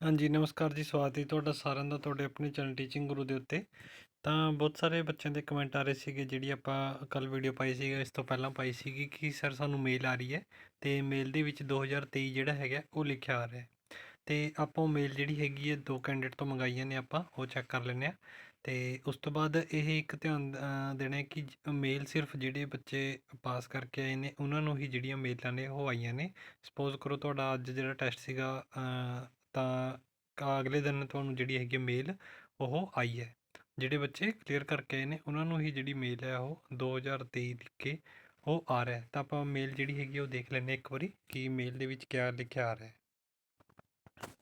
ਹਾਂਜੀ, ਨਮਸਕਾਰ ਜੀ, ਸਵਾਗਤ ਹੈ ਤੁਹਾਡਾ ਸਾਰਿਆਂ ਦਾ ਤੁਹਾਡੇ ਆਪਣੇ ਚੈਨਲ ਟੀਚਿੰਗ ਗੁਰੂ ਦੇ ਉੱਤੇ। ਤਾਂ ਬਹੁਤ ਸਾਰੇ ਬੱਚਿਆਂ ਦੇ ਕਮੈਂਟ ਆ ਰਹੇ ਸੀਗੇ, ਜਿਹੜੀ ਆਪਾਂ ਕੱਲ ਵੀਡੀਓ ਪਾਈ ਸੀਗੀ, ਇਸ ਤੋਂ ਪਹਿਲਾਂ ਪਾਈ ਸੀਗੀ ਕਿ ਸਰ ਸਾਨੂੰ ਮੇਲ ਆ ਰਹੀ ਹੈ ਤੇ ਮੇਲ ਦੇ ਵਿੱਚ 2023 ਜਿਹੜਾ ਹੈਗਾ ਉਹ ਲਿਖਿਆ ਆ ਰਿਹਾ ਹੈ। ਤੇ ਆਪਾਂ ਮੇਲ ਜਿਹੜੀ ਹੈਗੀ ਹੈ, ਦੋ ਕੈਂਡੀਡੇਟ ਤੋਂ ਮੰਗਾਈਆਂ ਨੇ ਆਪਾਂ, ਉਹ ਚੈੱਕ ਕਰ ਲੈਂਦੇ ਆ ਤੇ ਉਸ ਤੋਂ ਬਾਅਦ ਇਹ ਇੱਕ ਧਿਆਨ ਦੇਣਾ ਕਿ ਮੇਲ ਸਿਰਫ ਜਿਹੜੇ ਬੱਚੇ ਪਾਸ ਕਰਕੇ ਆਏ ਨੇ, ਉਹਨਾਂ ਨੂੰ ਹੀ ਜਿਹੜੀਆਂ ਮੇਲਾਂ ਨੇ ਉਹ ਆਈਆਂ ਨੇ। ਸਪੋਜ਼ ਕਰੋ ਤੁਹਾਡਾ ਅੱਜ ਜਿਹੜਾ ਟੈਸਟ ਸੀਗਾ ਤਾਂ ਅਗਲੇ ਦਿਨ ਤੁਹਾਨੂੰ ਜਿਹੜੀ ਹੈਗੀ ਮੇਲ ਉਹ ਆਈ ਹੈ। ਜਿਹੜੇ ਬੱਚੇ ਕਲੀਅਰ ਕਰਕੇ ਆਏ ਨੇ, ਉਹਨਾਂ ਨੂੰ ਹੀ ਜਿਹੜੀ ਮੇਲ ਹੈ ਉਹ 2023 ਲਿਖ ਕੇ ਉਹ ਆ ਰਿਹਾ ਤਾਂ ਆਪਾਂ ਮੇਲ ਜਿਹੜੀ ਹੈਗੀ ਆ ਉਹ ਦੇਖ ਲੈਂਦੇ ਹਾਂ ਇੱਕ ਵਾਰੀ ਕਿ ਮੇਲ ਦੇ ਵਿੱਚ ਕਿਆ ਲਿਖਿਆ ਆ ਰਿਹਾ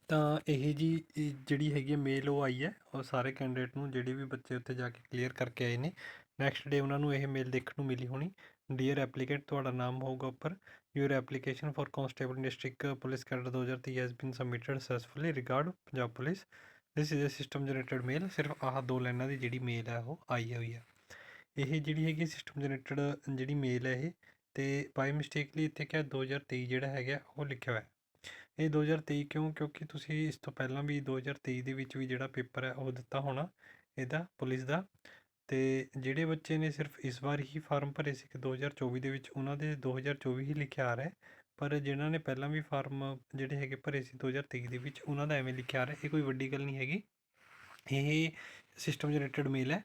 ਤਾਂ ਇਹ ਜੀ ਜਿਹੜੀ ਹੈਗੀ ਮੇਲ ਉਹ ਆਈ ਹੈ। ਉਹ ਸਾਰੇ ਕੈਂਡੀਡੇਟ ਨੂੰ ਜਿਹੜੇ ਵੀ ਬੱਚੇ ਉੱਥੇ ਜਾ ਕੇ ਕਲੀਅਰ ਕਰਕੇ ਆਏ ਨੇ ਨੈਕਸਟ ਡੇ ਉਹਨਾਂ ਨੂੰ ਇਹ ਮੇਲ ਦੇਖਣ ਨੂੰ ਮਿਲੀ ਹੋਣੀ ਡੀਅਰ ਐਪਲੀਕੈਂਟ ਤੁਹਾਡਾ ਨਾਮ ਹੋਊਗਾ ਉੱਪਰ your application for constable district police cadre 2023 has been submitted successfully regard Punjab police this is a system generated mail ਸਿਰਫ ਆਹ ਦੋ ਲਾਈਨਾਂ ਦੀ ਜਿਹੜੀ ਮੇਲ ਹੈ ਉਹ ਆਈ ਹੋਈ ਹੈ ਇਹ ਜਿਹੜੀ ਹੈਗੀ ਸਿਸਟਮ ਜਨਰੇਟਡ ਜਿਹੜੀ ਮੇਲ ਹੈ ਇਹ, ਤੇ ਬਾਈ ਮਿਸਟੇਕਲੀ ਇੱਥੇ ਕਿਹਾ 2023 ਜਿਹੜਾ ਹੈਗਾ, ਉਹ ਲਿਖਿਆ ਹੋਇਆ। ਹੈ ਇਹ 2023 ਕਿਉਂ? ਕਿਉਂਕਿ ਤੁਸੀਂ ਇਸ ਤੋਂ ਪਹਿਲਾਂ ਵੀ 2023 ਦੇ ਵਿੱਚ ਵੀ ਜਿਹੜਾ ਪੇਪਰ ਹੈ ਉਹ ਦਿੱਤਾ ਹੋਣਾ, ਇਹਦਾ, ਪੁਲਿਸ ਦਾ। ਅਤੇ ਜਿਹੜੇ ਬੱਚੇ ਨੇ ਸਿਰਫ ਇਸ ਵਾਰ ਹੀ ਫਾਰਮ ਭਰੇ ਸੀ ਕਿ 2024 ਦੇ ਵਿੱਚ, ਉਹਨਾਂ ਦੇ 2024 ਹੀ ਲਿਖਿਆ ਆ ਰਿਹਾ ਪਰ ਜਿਨ੍ਹਾਂ ਨੇ ਪਹਿਲਾਂ ਵੀ ਫਾਰਮ ਜਿਹੜੇ ਹੈਗੇ ਭਰੇ ਸੀ 2023 ਦੇ ਵਿੱਚ, ਉਹਨਾਂ ਦਾ ਐਵੇਂ ਲਿਖਿਆ ਆ ਰਿਹਾ, ਇਹ ਕੋਈ ਵੱਡੀ ਗੱਲ ਨਹੀਂ ਹੈਗੀ। ਇਹ ਸਿਸਟਮ ਜਨਰੇਟਡ ਮੇਲ ਹੈ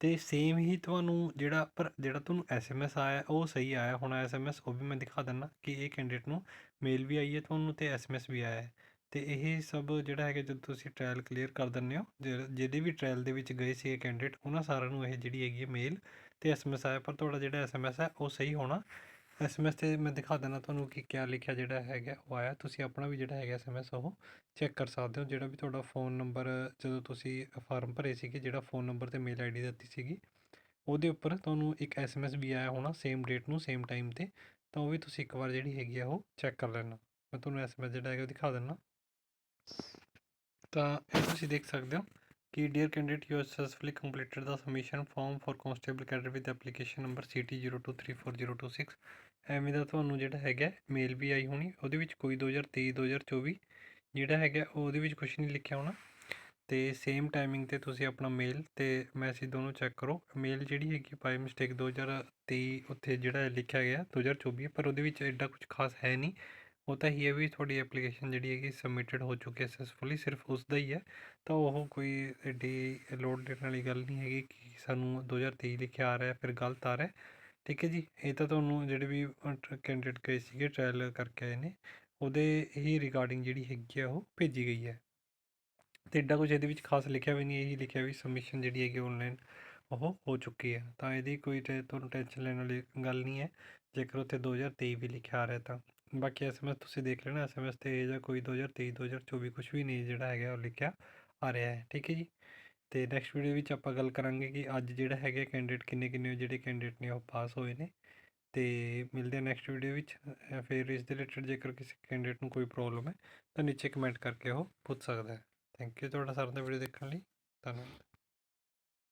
ਤੇ ਸੇਮ ਹੀ ਤੁਹਾਨੂੰ ਜਿਹੜਾ, ਪਰ ਜਿਹੜਾ ਤੁਹਾਨੂੰ ਐਸਐਮਐਸ ਆਇਆ, ਉਹ ਸਹੀ ਆਇਆ। ਹੋਣਾ ਐਸਐਮਐਸ ਉਹ ਵੀ ਮੈਂ ਦਿਖਾ ਦਿੰਦਾ ਕਿ ਇਹ ਕੈਂਡੀਡੇਟ ਨੂੰ ਮੇਲ ਵੀ ਆਈ ਹੈ, ਤੁਹਾਨੂੰ ਤੇ ਐਸਐਮਐਸ ਵੀ ਆਇਆ ਹੈ। ਅਤੇ ਇਹ ਸਭ ਜਿਹੜਾ ਹੈਗਾ ਜਦੋਂ ਤੁਸੀਂ ਟਰਾਇਲ ਕਲੀਅਰ ਕਰ ਦਿੰਦੇ ਹੋ ਜਿਹੜੇ ਜਿਹਦੇ ਵੀ ਟਰਾਇਲ ਦੇ ਵਿੱਚ ਗਏ ਸੀ ਕੈਂਡੀਡੇਟ ਉਹਨਾਂ ਸਾਰਿਆਂ ਨੂੰ ਇਹ ਜਿਹੜੀ ਹੈਗੀ ਹੈ ਮੇਲ ਤੇ ਐਸਐਮਐਸ ਆਇਆ, ਪਰ ਤੁਹਾਡਾ ਜਿਹੜਾ ਐਸਐਮਐਸ ਹੈ ਉਹ ਸਹੀ ਹੋਣਾ। ਐਸਐਮਐਸ ਤੇ ਮੈਂ ਦਿਖਾ ਦਿੰਦਾ ਤੁਹਾਨੂੰ ਕਿ ਕਿਆ ਲਿਖਿਆ ਜਿਹੜਾ ਹੈਗਾ ਉਹ ਆਇਆ। ਤੁਸੀਂ ਆਪਣਾ ਵੀ ਜਿਹੜਾ ਹੈਗਾ ਐਸਐਮਐਸ ਉਹ ਚੈੱਕ ਕਰ ਸਕਦੇ ਹੋ, ਜਿਹੜਾ ਵੀ ਤੁਹਾਡਾ ਫੋਨ ਨੰਬਰ ਜਦੋਂ ਤੁਸੀਂ ਫਾਰਮ ਭਰੇ ਸੀਗੇ, ਜਿਹੜਾ ਫੋਨ ਨੰਬਰ ਤੇ ਮੇਲ ਆਈਡੀ ਦਿੱਤੀ ਸੀਗੀ, ਉਹਦੇ ਉੱਪਰ ਤੁਹਾਨੂੰ ਇੱਕ ਐਸਐਮਐਸ ਵੀ ਆਇਆ ਹੋਣਾ ਸੇਮ ਡੇਟ ਨੂੰ ਸੇਮ ਟਾਈਮ ਤੇ, ਤਾਂ ਉਹ ਵੀ ਤੁਸੀਂ ਇੱਕ ਵਾਰ ਜਿਹੜੀ ਹੈਗੀ ਆ ਉਹ ਚੈੱਕ ਕਰ ਲੈਣਾ। ਮੈਂ ਤੁਹਾਨੂੰ ਐਸਐਮਐਸ ਜਿਹੜਾ ਹੈਗਾ ਉਹ ਦਿਖਾ ਦਿੰਦਾ। ਤਾਂ ਇਹ ਤੁਸੀਂ ਦੇਖ ਸਕਦੇ ਹੋ ਕਿ dear candidate you successfully completed the submission form for constable cadre with application number CT02340026 ਐਵੇਂ ਦਾ ਤੁਹਾਨੂੰ ਜਿਹੜਾ ਹੈਗਾ ਮੇਲ ਵੀ ਆਈ ਹੋਣੀ ਉਹਦੇ ਵਿੱਚ ਕੋਈ 2023 2024 ਜਿਹੜਾ ਹੈਗਾ ਉਹਦੇ ਵਿੱਚ ਕੁਝ ਨਹੀਂ ਲਿਖਿਆ ਹੋਣਾ। ਤੇ ਸੇਮ ਟਾਈਮਿੰਗ ਤੇ ਤੁਸੀਂ ਆਪਣਾ ਮੇਲ ਤੇ ਮੈਸੇਜ ਦੋਨੋਂ ਚੈੱਕ ਕਰੋ। ਮੇਲ ਜਿਹੜੀ ਹੈਗੀ ਬਾਈ ਮਿਸਟੇਕ 2023 ਉੱਥੇ ਜਿਹੜਾ ਲਿਖਿਆ ਗਿਆ 2024 ਹੈ, ਪਰ ਉਹਦੇ ਵਿੱਚ ਐਡਾ ਕੁਝ ਖਾਸ ਹੈ ਨਹੀਂ। ਉਹ ਤਾਂ ਹੀ ਹੈ ਵੀ ਤੁਹਾਡੀ ਐਪਲੀਕੇਸ਼ਨ ਜਿਹੜੀ ਹੈਗੀ ਸਬਮਿਟਡ ਹੋ ਚੁੱਕੀ ਹੈ ਸਕਸੈਸਫੁਲੀ ਸਿਰਫ ਉਸ ਦਾ ਹੀ ਹੈ ਤਾਂ ਉਹ ਕੋਈ ਐਡੀ ਲੋਡ ਦੇਣ ਵਾਲੀ ਗੱਲ ਨਹੀਂ ਹੈਗੀ ਕਿ ਸਾਨੂੰ 2023 ਲਿਖਿਆ ਆ ਰਿਹਾ ਫਿਰ ਗਲਤ ਆ ਰਿਹਾ ਠੀਕ ਹੈ ਜੀ ਇਹ ਤਾਂ ਤੁਹਾਨੂੰ ਜਿਹੜੇ ਵੀ ਕੈਂਡੀਡੇਟ ਗਏ ਸੀਗੇ ਟ੍ਰਾਇਲ ਕਰਕੇ ਆਏ ਨੇ ਉਹਦੇ ਹੀ ਰਿਗਾਰਡਿੰਗ ਜਿਹੜੀ ਹੈਗੀ ਆ ਉਹ ਭੇਜੀ ਗਈ ਹੈ ਤੇ ਐਡਾ ਕੁਝ ਇਹਦੇ ਵਿੱਚ ਖਾਸ ਲਿਖਿਆ ਵੀ ਨਹੀਂ ਇਹੀ ਲਿਖਿਆ ਵੀ ਸਬਮਿਸ਼ਨ ਜਿਹੜੀ ਹੈਗੀ ਆਨਲਾਈਨ ਉਹ ਹੋ ਚੁੱਕੀ ਹੈ ਤਾਂ ਇਹਦੀ ਕੋਈ ਤੇ ਤੁਹਾਨੂੰ ਟੈਨਸ਼ਨ ਲੈਣ ਵਾਲੀ ਗੱਲ ਨਹੀਂ ਹੈ ਜੇਕਰ ਉੱਥੇ 2023 ਵੀ ਲਿਖਿਆ ਆ ਰਿਹਾ ਤਾਂ ਬਾਕੀ ਐਸਐਮਐਸ ਤੁਸੀਂ ਦੇਖ ਲੈਣਾ ਐਸਐਮਐਸ ਤੇ ਇਹ ਜਾਂ ਕੋਈ 2023 2024 ਕੁਝ ਵੀ ਨਹੀਂ ਜਿਹੜਾ ਹੈਗਾ ਉਹ ਲਿਖਿਆ ਆ ਰਿਹਾ ਹੈ, ਠੀਕ ਹੈ ਜੀ। ਤੇ ਨੈਕਸਟ ਵੀਡੀਓ ਵਿੱਚ ਆਪਾਂ ਗੱਲ ਕਰਾਂਗੇ ਕਿ ਅੱਜ ਜਿਹੜਾ ਹੈਗਾ ਕੈਂਡੀਡੇਟ ਕਿੰਨੇ ਕਿੰਨੇ ਜਿਹੜੇ ਕੈਂਡੀਡੇਟ ਨੇ ਉਹ ਪਾਸ ਹੋਏ ਨੇ। ਤੇ ਮਿਲਦੇ ਆ ਨੈਕਸਟ ਵੀਡੀਓ ਵਿੱਚ ਫਿਰ ਇਸ ਦੇ ਰਿਲੇਟਡ ਜੇਕਰ ਕਿਸੇ ਕੈਂਡੀਡੇਟ ਨੂੰ ਕੋਈ ਪ੍ਰੋਬਲਮ ਹੈ ਤਾਂ ਨੀਚੇ ਕਮੈਂਟ ਕਰਕੇ ਉਹ ਪੁੱਛ ਸਕਦਾ ਹੈ। ਥੈਂਕ ਯੂ ਤੁਹਾਡਾ ਸਾਰਿਆਂ ਦਾ ਵੀਡੀਓ ਦੇਖਣ ਲਈ। ਧੰਨਵਾਦ।